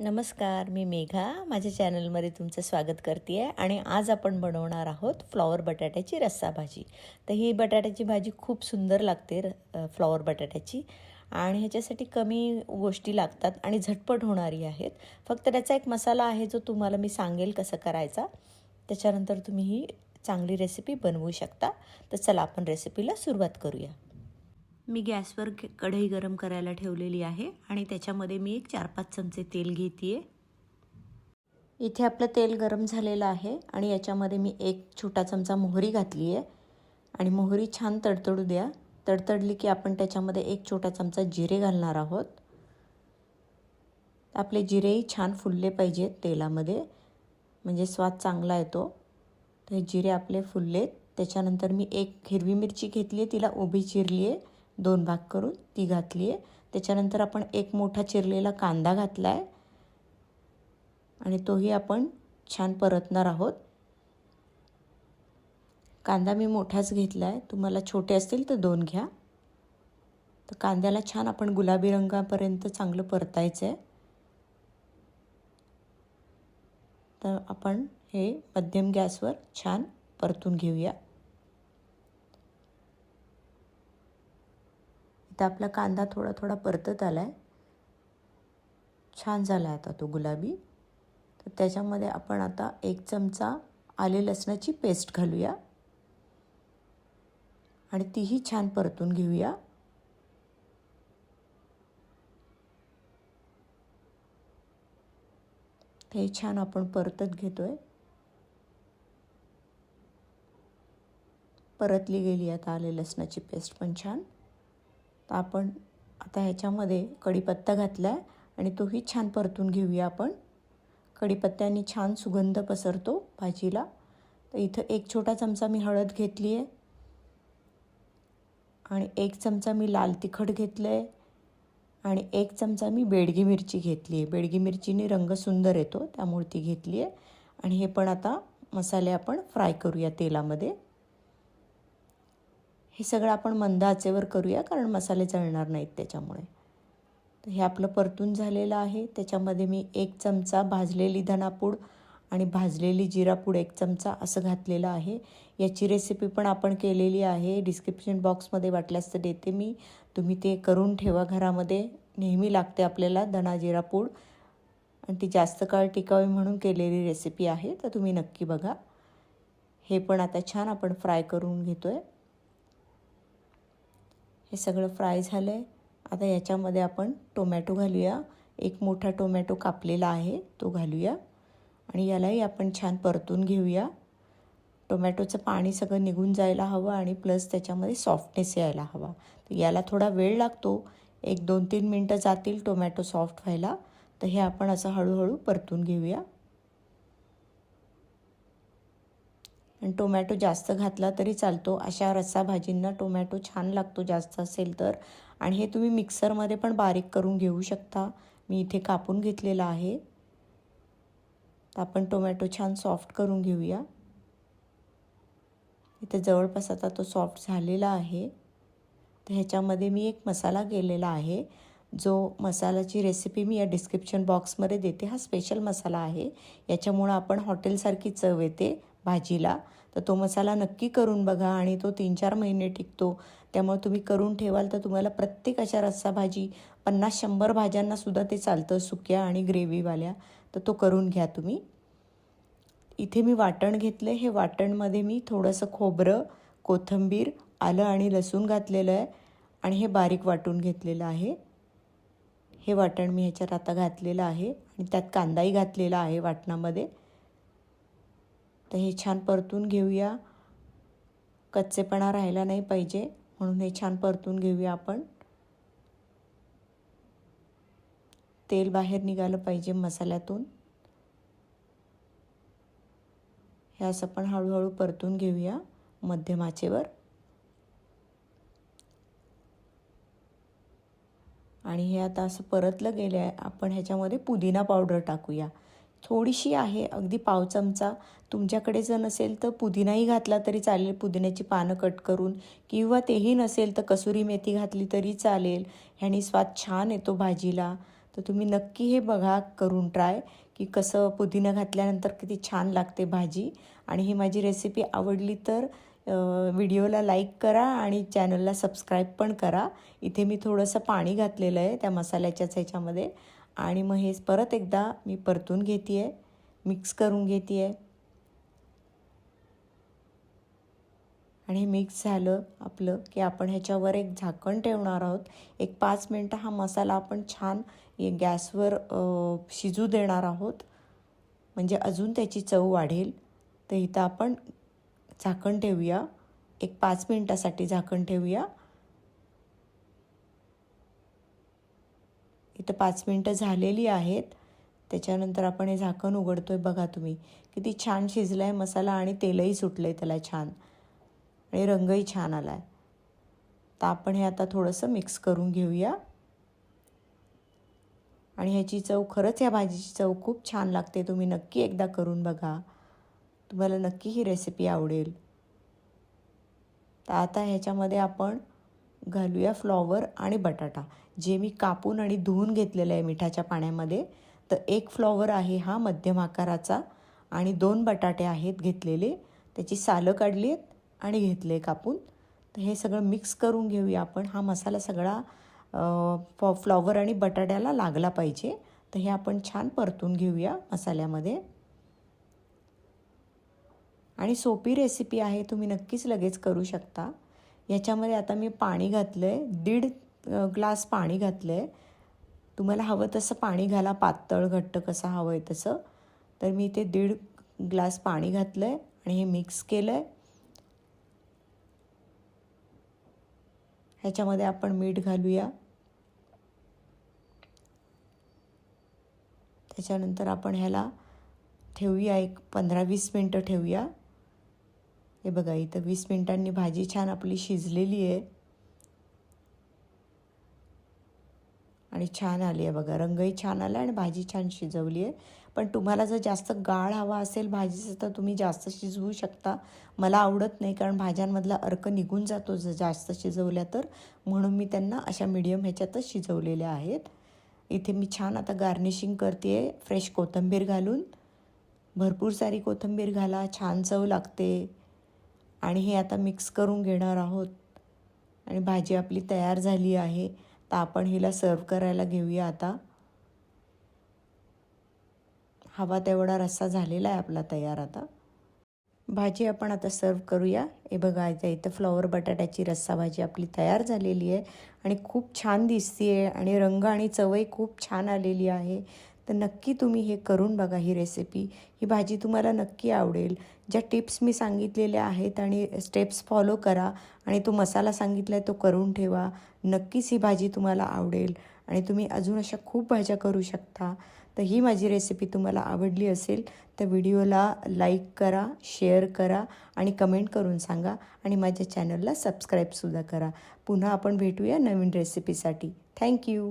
नमस्कार मी मेघा. माझ्या चॅनलमध्ये तुमचं स्वागत करते आहे आणि आज आपण बनवणार आहोत फ्लॉवर बटाट्याची रस्सा भाजी. तर ही बटाट्याची भाजी खूप सुंदर लागते र फ्लॉवर बटाट्याची आणि ह्याच्यासाठी कमी गोष्टी लागतात आणि झटपट होणारी आहेत. फक्त त्याचा एक मसाला आहे जो तुम्हाला मी सांगेल कसं करायचा. त्याच्यानंतर तुम्ही ही चांगली रेसिपी बनवू शकता. तर चला आपण रेसिपीला सुरुवात करूया. मी गॅसवर कढई गरम करायला ठेवलेली आहे आणि त्याच्यामध्ये मी एक चार पाच चमचे तेल घेते इथे आपलं तेल गरम झालेलं आहे आणि याच्यामध्ये मी एक छोटा चमचा मोहरी घातली आहे आणि मोहरी छान तडतडू द्या. तडतडली की आपण त्याच्यामध्ये एक छोटा चमचा जिरे घालणार आहोत. आपले जिरेही छान फुलले पाहिजेत तेलामध्ये. म्हणजे स्वाद चांगला येतो. तर हे जिरे आपले फुललेत. त्याच्यानंतर मी एक हिरवी मिरची घेतली आहे तिला उभी चिरली आहे दोन भाग करून ती घातली आहे. त्याच्यानंतर आपण एक मोठा चिरलेला कांदा घातला आहे आणि तोही आपण छान परतणार आहोत. कांदा मी मोठाच घेतला आहे तुम्हाला छोटे असतील तर दोन घ्या. तर कांद्याला छान आपण गुलाबी रंगापर्यंत चांगलं परतायचं आहे तर आपण हे मध्यम गॅसवर छान परतून घेऊया. तर आपला कांदा थोडा थोडा परतत आला आहे छान झाला आहे आता तो गुलाबी. तर त्याच्यामध्ये आपण आता एक चमचा आले लसणाची पेस्ट घालूया. आणि तीही छान परतून घेऊया. ते छान आपण परतत घेतोय. परतली गेली आता आले लसणाची पेस्ट पण छान. तर आपण आता ह्याच्यामध्ये कढीपत्ता घातला आहे आणि तोही छान परतून घेऊया आपण. कढीपत्त्याने छान सुगंध पसरतो भाजीला. तर इथं एक छोटा चमचा मी हळद घेतली आहे आणि एक चमचा मी लाल तिखट घेतलं आहे आणि एक चमचा मी बेडगी मिरची घेतली आहे बेडगी मिरचीने रंग सुंदर येतो त्यामुळे ती घेतली आहे आणि हे पण आता मसाले आपण फ्राय करूया तेलामध्ये. हे सगळं आपण मंद आचेवर करूया कारण मसाले जळणार नाहीत त्याच्यामुळे. तर हे आपलं परतून झालेलं आहे. त्याच्यामध्ये मी एक चमचा भाजलेली धनापूड आणि भाजलेली जिरापूड एक चमचा असं घातलेलं आहे. याची रेसिपी पण आपण केलेली आहे. डिस्क्रिप्शन बॉक्समध्ये वाटल्यास तर देते मी. तुम्ही ते करून ठेवा घरामध्ये. नेहमी लागते आपल्याला धना जिरापूड. आणि ती जास्त काळ टिकावी म्हणून केलेली रेसिपी आहे तर तुम्ही नक्की बघा. हे पण आता छान आपण फ्राय करून घेतो आहे हे सगळं फ्राय झालं आहे आता याच्यामध्ये आपण टोमॅटो घालूया. एक मोठा टोमॅटो कापलेला आहे तो घालूया. आणि यालाही आपण छान परतून घेऊया. टोमॅटोचं पाणी सगळं निघून जायला हवं आणि प्लस त्याच्यामध्ये सॉफ्टनेस यायला हवा. तर याला थोडा वेळ लागतो. एक दोन तीन मिनटं जातील टोमॅटो सॉफ्ट व्हायला. तर हे आपण असं हळूहळू परतून घेऊया. आणि टोमॅटो जास्त घातला तरी चालतो. अशा रस्सा भाजींना टोमॅटो छान लागतो जास्त असेल तर. आणि हे तुम्ही मिक्सरमध्ये पण बारीक करून घेऊ शकता. मी इथे कापून घेतलेला आहे. तर आपण टोमॅटो छान सॉफ्ट करून घेऊया. इथे जवळपास आता तो सॉफ्ट झालेला आहे. तर ह्याच्यामध्ये मी एक मसाला केलेला आहे. जो मसाल्याची रेसिपी मी या डिस्क्रिप्शन बॉक्समध्ये देते. हा स्पेशल मसाला आहे. याच्यामुळं आपण हॉटेलसारखी चव येते. भाजीला. तर तो मसाला नक्की करून बघा आणि तो तीन चार महिने टिकतो. त्यामुळे तुम्ही करून ठेवाल तर तुम्हाला प्रत्येक अशा रस्सा भाजी पन्नास शंभर भाज्यांनासुद्धा ते चालतं सुक्या आणि ग्रेव्हीवाल्या. तर तो करून घ्या तुम्ही. इथे मी वाटण घेतलं हे वाटणमध्ये मी थोडंसं खोबरं कोथिंबीर आलं आणि लसूण घातलेलं आहे आणि हे बारीक वाटून घेतलेलं आहे. हे वाटण मी ह्याच्यात आता घातलेलं आहे आणि त्यात कांदाही घातलेला आहे वाटणामध्ये. तर हे छान परतून घेऊया. कच्चेपणा राहायला नाही पाहिजे म्हणून हे छान परतून घेऊया आपण. तेल बाहेर निघालं पाहिजे मसाल्यातून. हे असं पण हळूहळू परतून घेऊया मध्यम आचेवर आणि हे आता असं परतलं गेलं आहे आपण ह्याच्यामध्ये पुदिना पावडर टाकूया. थोडीशी आहे. अगदी पाव चमचा. तुमच्याकडे जर नसेल तर पुदिनाही घातला तरी चालेल. पुदिन्याची पानं कट करून किंवा तेही नसेल तर कसुरी मेथी घातली तरी चालेल. ह्यानी स्वाद छान येतो भाजीला. तर तुम्ही नक्की हे बघा करून ट्राय की कसं पुदिना घातल्यानंतर किती छान लागते भाजी. आणि ही माझी रेसिपी आवडली तर व्हिडिओला लाईक करा आणि चॅनलला सबस्क्राईब पण करा. इथे मी थोडंसं पाणी घातलेलं आहे त्या मसाल्याच्याच ह्याच्यामध्ये. आणि मग हे परत एकदा मी परतून घेते आहे मिक्स करून घेते आहे आणि हे मिक्स झालं आपलं की आपण ह्याच्यावर एक झाकण ठेवणार आहोत. एक पाच मिनटं हा मसाला आपण छान गॅसवर शिजू देणार आहोत. म्हणजे अजून त्याची चव वाढेल. तर इथं आपण झाकण ठेवूया. एक पाच मिनटासाठी झाकण ठेवूया. इथं पाच मिनटं झालेली आहेत. त्याच्यानंतर आपण हे झाकण उघडतो आहे बघा तुम्ही किती छान शिजला आहे मसाला आणि तेलही सुटलं आहे त्याला छान. आणि रंगही छान आला आहे तर आपण हे आता थोडंसं मिक्स करून घेऊया. आणि ह्याची चव खरंच या भाजीची चव खूप छान लागते. तुम्ही नक्की एकदा करून बघा. तुम्हाला नक्की ही रेसिपी आवडेल. तर आता ह्याच्यामध्ये आपण घालूया फ्लॉवर आणि बटाटा. जे मी कापून आणि धुवून घेतलेलं आहे मिठाच्या पाण्यामध्ये तर एक फ्लॉवर आहे हा मध्यम आकाराचा आणि दोन बटाटे आहेत घेतलेले. त्याची सालं काढली आहेत आणि घेतले कापून. तर हे सगळं मिक्स करून घेऊया आपण. हा मसाला सगळा फॉ फ्लॉवर आणि बटाट्याला लागला पाहिजे. तर हे आपण छान परतून घेऊया मसाल्यामध्ये. आणि सोपी रेसिपी आहे तुम्ही नक्कीच लगेच करू शकता. याच्यामध्ये आता मी पाणी घातलं आहे दीड ग्लास पाणी घातलं आहे तुम्हाला हवं तसं पाणी घाला. पातळ घट्ट कसं हवं आहे तसं. तर मी ते दीड ग्लास पाणी घातलं आहे आणि हे मिक्स केलं आहे ह्याच्यामध्ये आपण मीठ घालूया. त्याच्यानंतर आपण ह्याला ठेवूया. एक पंधरा वीस मिनटं ठेवूया. हे बघा इथं वीस मिनटांनी भाजी छान आपली शिजलेली आहे. आणि छान आली आहे बघा रंगही छान आला आणि भाजी छान शिजवली आहे. पण तुम्हाला जर जास्त गाळ हवा असेल भाजीचं तर तुम्ही जास्त शिजवू शकता. मला आवडत नाही कारण भाज्यांमधला अर्क निघून जातो जर जास्त शिजवल्या तर. म्हणून मी त्यांना अशा मिडियम ह्याच्यातच शिजवलेल्या आहेत. इथे मी छान आता गार्निशिंग करते आहे फ्रेश कोथिंबीर घालून. भरपूर सारी कोथिंबीर घाला छान चव लागते. आणि हे आता मिक्स करून घेणार आहोत. आणि भाजी आपली तयार झाली आहे. तर आपण हिला सर्व करायला घेऊया आता. हवा तेवढा रस्सा झालेला आहे आपला तयार आता. भाजी आपण आता सर्व करूया. हे बघा इथं फ्लॉवर बटाट्याची रस्सा भाजी आपली तयार झालेली आहे. आणि खूप छान दिसते आहे आणि रंग आणि चवही खूप छान आलेली आहे. तर नक्की तुम्ही हे करून बघा ही रेसिपी ही भाजी तुम्हाला नक्की आवडेल. ज्या टिप्स मी सांगितलेल्या आहेत आणि स्टेप्स फॉलो करा आणि तो मसाला सांगितला आहे तो करून ठेवा. नक्कीच ही भाजी तुम्हाला आवडेल आणि तुम्ही अजून अशा खूप भाज्या करू शकता. तर ही माझी रेसिपी तुम्हाला आवडली असेल तर व्हिडिओला लाईक करा शेअर करा आणि कमेंट करून सांगा आणि माझ्या चॅनलला सबस्क्राईबसुद्धा करा. पुन्हा आपण भेटूया नवीन रेसिपीसाठी थँक्यू